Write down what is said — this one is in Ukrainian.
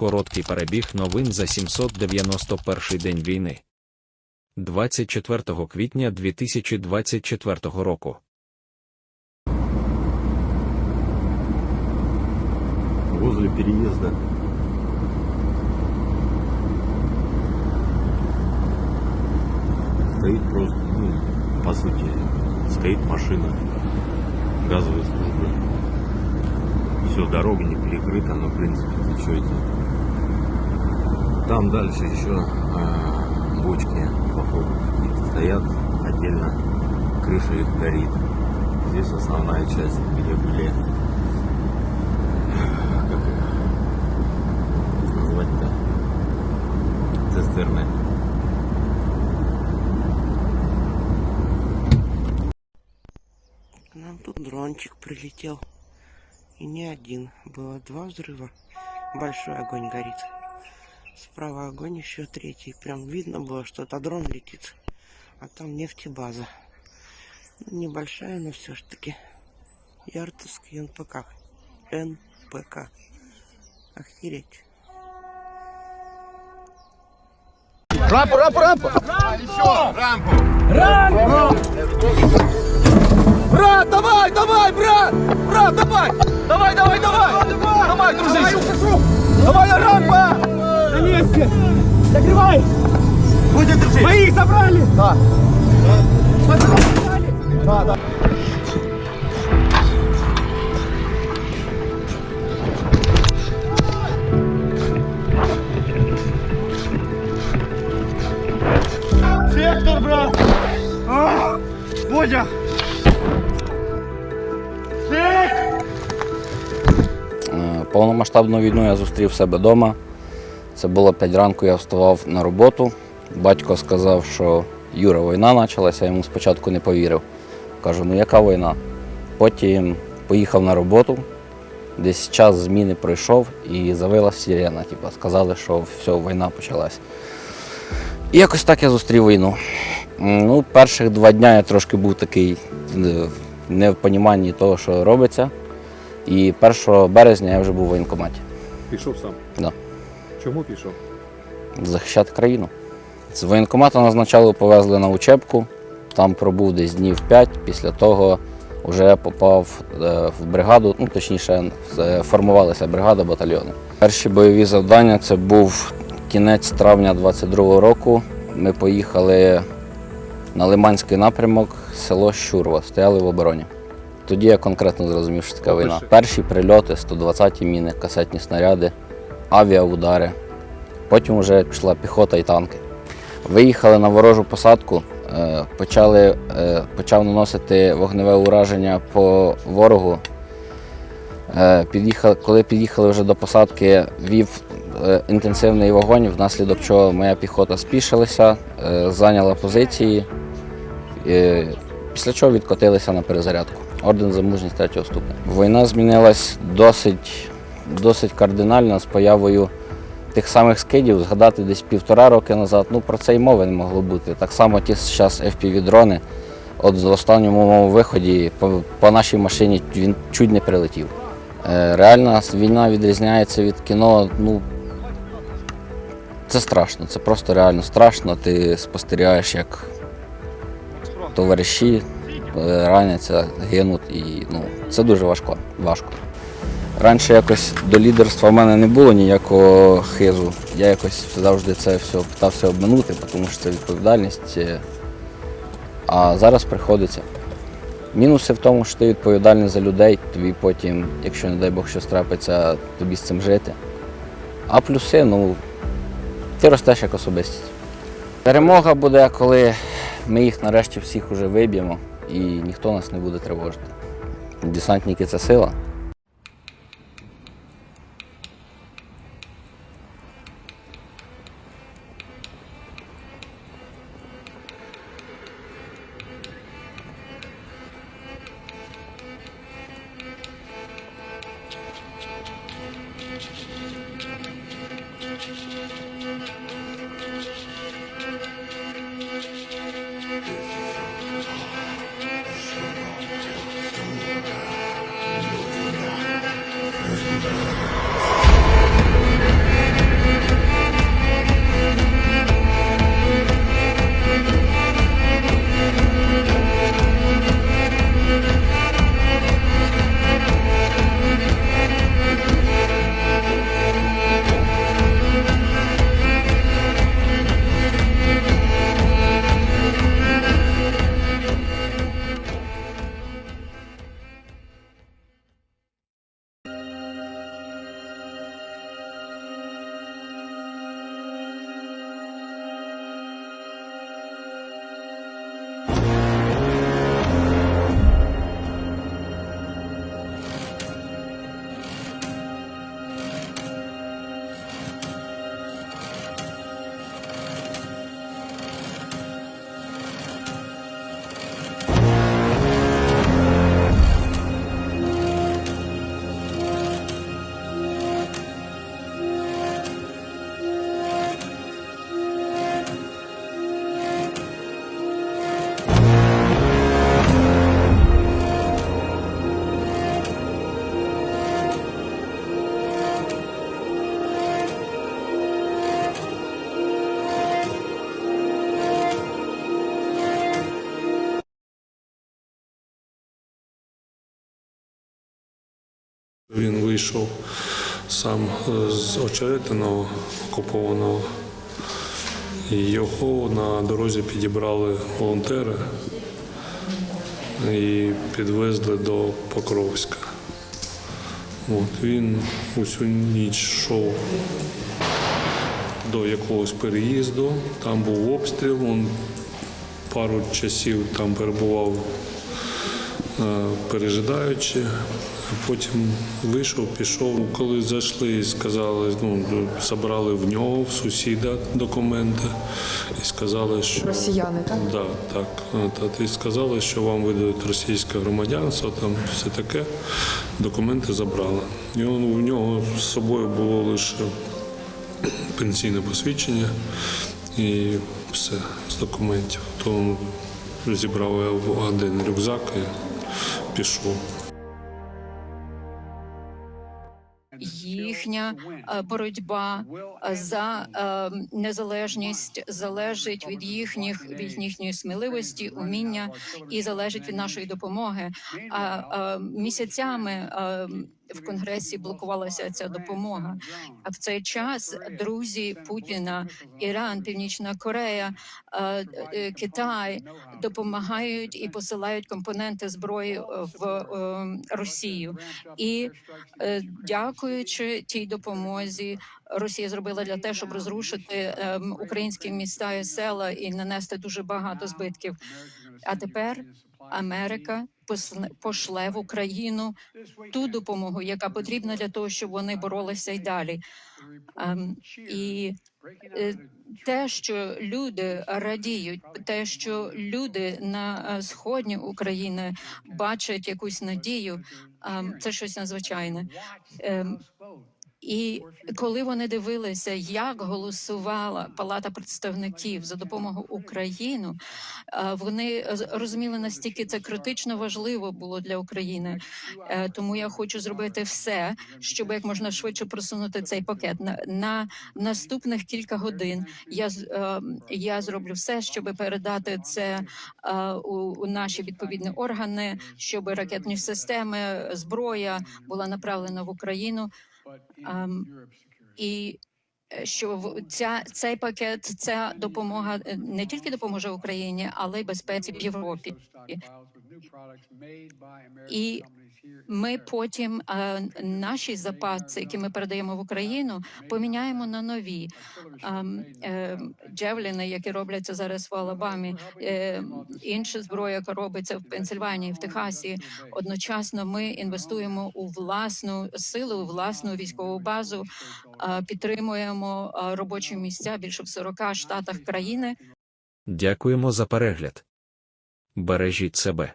Короткий перебіг новин за 791 день війни. 24 квітня 2024 року. возле переезда. Стоит просто, ну, по сути, стоит машина газовой службы. Все, дорога не перекрыта, но в принципе течете. Там дальше еще а, бочки, походу, стоят, отдельно крыша их горит. Здесь основная часть, где были как их назвать-то? Цистерны. К нам тут дрончик прилетел. И не один. Было два взрыва. Большой огонь горит. Справа огонь еще третий. Прям видно было, что это дрон летит. А там нефтебаза. Ну, небольшая, но все ж таки. Яртовский НПК. НПК. Охереть. Рампу, рампу, рампу! Рампу! Брат, давай, давай, брат! Брат, давай! Давай, давай, давай! Давай, дружище! Давай, рампа! На месте! Закрывай! Будем дружить! Мы их забрали! Да. Да, да. Сектор, брат! А, Бодя! Повномасштабну війну я зустрів себе вдома. Це було 5 ранку, я вставав на роботу. Батько сказав, що Юра, війна почалася, я йому спочатку не повірив. Кажу, ну яка війна? Потім поїхав на роботу, десь час зміни пройшов і завила сирена. Типу, сказали, що все, війна почалась. І якось так я зустрів війну. Ну, перших два дні я трошки був такий е, не в поніманні того, що робиться. І 1 березня я вже був в воєнкоматі. Пішов сам. Да. Чому пішов? захищати країну. З воєнкомату нас спочатку повезли на учебку, там пробув десь днів 5, після того вже попав е, в бригаду, ну точніше, е, формувалася бригада батальйону. Перші бойові завдання це був кінець травня 22-го року. Ми поїхали на Лиманський напрямок, село Щурва, стояли в обороні. Тоді я конкретно зрозумів, що таке війна. Перші прильоти, 120-ті міни, касетні снаряди, авіаудари. Потім вже пішла піхота і танки. Виїхали на ворожу посадку, е, почали, е, почав наносити вогневе ураження по ворогу. Е, Під'їхали, коли під'їхали вже до посадки, вів інтенсивний вогонь, внаслідок чого моя піхота спішилася, зайняла позиції, після чого відкотилися на перезарядку. Орден за мужність третього ступеня. Війна змінилась досить, досить кардинально з появою тих самих скидів, згадати десь півтора роки назад, ну про це й мови не могло бути. Так само ті зараз FPV-дрони. От в останньому моєму виході по, по нашій машині він чуть не прилетів. Е, реальна війна відрізняється від кіно. Ну, це страшно, це просто реально страшно. Ти спостерігаєш, як товариші раняться, гинуть, і ну, це дуже важко. важко. Раніше якось до лідерства в мене не було ніякого хизу. Я якось завжди це все питався обминути, тому що це відповідальність. Е, А зараз приходиться. Мінуси в тому, що ти відповідальний за людей, тобі потім, якщо не дай Бог щось трапиться, тобі з цим жити. А плюси, ну, ти ростеш як особистість. Перемога буде, коли ми їх нарешті всіх уже виб'ємо і ніхто нас не буде тривожити. Десантники це сила. Він вийшов сам е, з очеретиного окупованого. Його на дорозі підібрали волонтери і підвезли до Покровська. От, він усю ніч йшов до якогось переїзду, там був обстріл, він пару часів там перебував пережидаючи. А Потім вийшов, пішов. Коли зайшли сказали, ну забрали в нього, в сусіда документи і сказали, що Росіяни, так? Да, так. Е, Та, і сказали, що вам видають російське громадянство, там все таке. Документи забрали. І он, в нього з собою було лише пенсійне посвідчення і все з документів. То він зібрав в один рюкзак і пішов. їхня е, боротьба е, за е, незалежність залежить від їхніх від їхньої сміливості, уміння і залежить від нашої допомоги. А місяцями в конгресі блокувалася ця допомога. А в цей час друзі Путіна, Іран, Північна Корея, е, е, Китай допомагають і посилають компоненти зброї е, в Росію. І дякуючи тій допомозі, Росія зробила для те, щоб розрушити українські міста і села і нанести дуже багато збитків. А тепер Америка пошле в Україну ту допомогу, яка потрібна для того, щоб вони боролися й далі. Ем, і е, те, що люди радіють, те, що люди на е, сходні України бачать якусь надію, ем, це щось надзвичайне. І коли вони дивилися, як голосувала Палата представників за допомогу Україну, е, вони розуміли настільки це критично важливо було для України. Е, Тому я хочу зробити все, щоб як можна швидше просунути цей пакет. На, на наступних кілька годин я е, я зроблю все, щоб передати це у, у наші відповідні органи, щоб ракетні системи, зброя була направлена в Україну. І е, що ця цей пакет, ця допомога е, не тільки допоможе Україні, але й безпеці в Європі. І ми потім е, наші запаси, які ми передаємо в Україну, поміняємо на нові Ем, е, джевліни, які робляться зараз в Алабамі, е, інша зброя, яка робиться в Пенсильванії, в Техасі. Одночасно ми інвестуємо у власну силу, у власну військову базу, е, підтримуємо робочі місця більше в 40 штатах країни. Дякуємо за перегляд. Бережіть себе.